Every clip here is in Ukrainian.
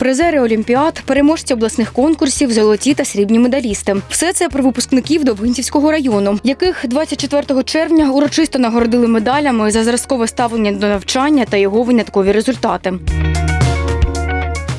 призери олімпіад, переможці обласних конкурсів, золоті та срібні медалісти. Все це про випускників Довгинцівського району, яких 24 червня урочисто нагородили медалями за зразкове ставлення до навчання та його виняткові результати.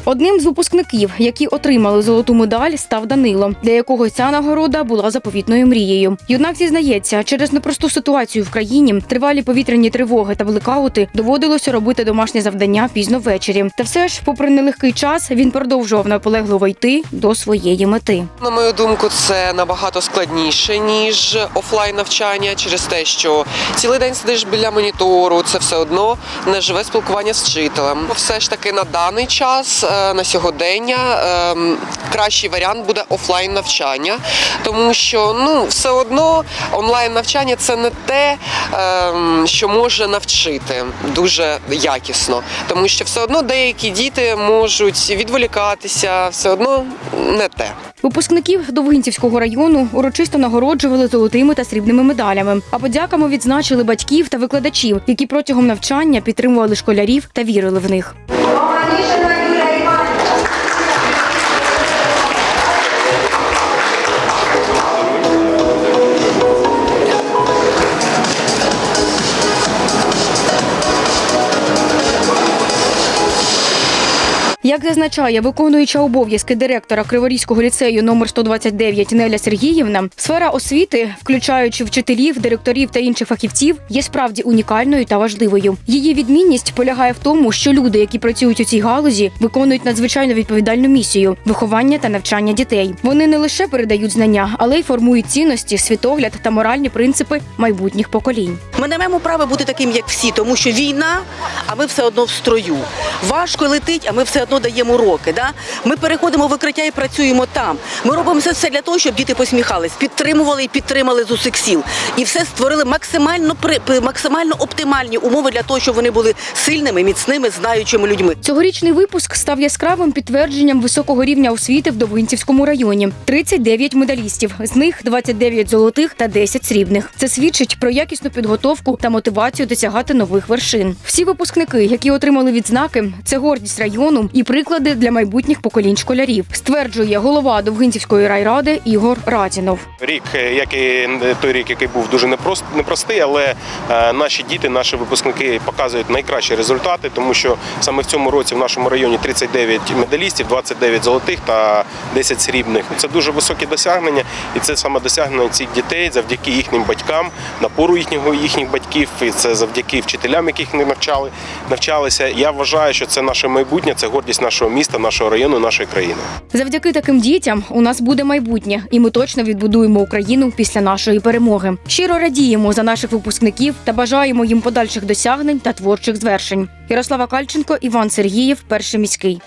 Одним з випускників, які отримали золоту медаль, став Данило, для якого ця нагорода була заповітною мрією. Юнак зізнається, через непросту ситуацію в країні, тривалі повітряні тривоги та блекаути доводилося робити домашнє завдання пізно ввечері. Та все ж, попри нелегкий час, він продовжував наполегливо йти до своєї мети. На мою думку, це набагато складніше ніж офлайн навчання, через те, що цілий день сидиш біля монітору, це все одно не живе спілкування з вчителем. Все ж таки на даний час, на сьогодення, ем, кращий варіант буде офлайн навчання, тому що ну все одно онлайн навчання це не те, ем, що може навчити дуже якісно, тому що все одно деякі діти можуть відволікатися, все одно не те. Випускників Довгинцівського району урочисто нагороджували золотими та срібними медалями. А подяками відзначили батьків та викладачів, які протягом навчання підтримували школярів та вірили в них. Як зазначає виконуюча обов'язки директора Криворізького ліцею номер 129 Неля Сергіївна, сфера освіти, включаючи вчителів, директорів та інших фахівців, є справді унікальною та важливою. Її відмінність полягає в тому, що люди, які працюють у цій галузі, виконують надзвичайно відповідальну місію виховання та навчання дітей. Вони не лише передають знання, але й формують цінності, світогляд та моральні принципи майбутніх поколінь. Ми не маємо права бути таким, як всі, тому що війна, а ми все одно в строю. Важко летить, а ми все одно даємо уроки. Да? Ми переходимо в укриття і працюємо там. Ми робимо все для того, щоб діти посміхались, підтримували і підтримали з усіх сіл. І все створили максимально при максимально оптимальні умови для того, щоб вони були сильними, міцними, знаючими людьми. Цьогорічний випуск став яскравим підтвердженням високого рівня освіти в Довгинцівському районі. 39 медалістів, з них 29 золотих та 10 срібних. Це свідчить про якісну підготовку та мотивацію досягати нових вершин. Всі випускники, які отримали відзнаки, це гордість району і приклади для майбутніх поколінь школярів, стверджує голова Довгинцівської райради Ігор Радінов. Рік, е, як і той рік, який був дуже непрост, непростий, але е, наші діти, наші випускники показують найкращі результати, тому що саме в цьому році в нашому районі 39 медалістів, 29 золотих та 10 срібних. Це дуже високі досягнення, і це саме досягнення цих дітей завдяки їхнім батькам, напору їхнього їхніх батьків. І це завдяки вчителям, яких вони навчали, навчалися. Я вважаю, що це наше майбутнє, це гордість нашого міста, нашого району, нашої країни. Завдяки таким дітям у нас буде майбутнє, і ми точно відбудуємо Україну після нашої перемоги. Щиро радіємо за наших випускників та бажаємо їм подальших досягнень та творчих звершень. Ярослава Кальченко, Іван Сергієв, перший міський.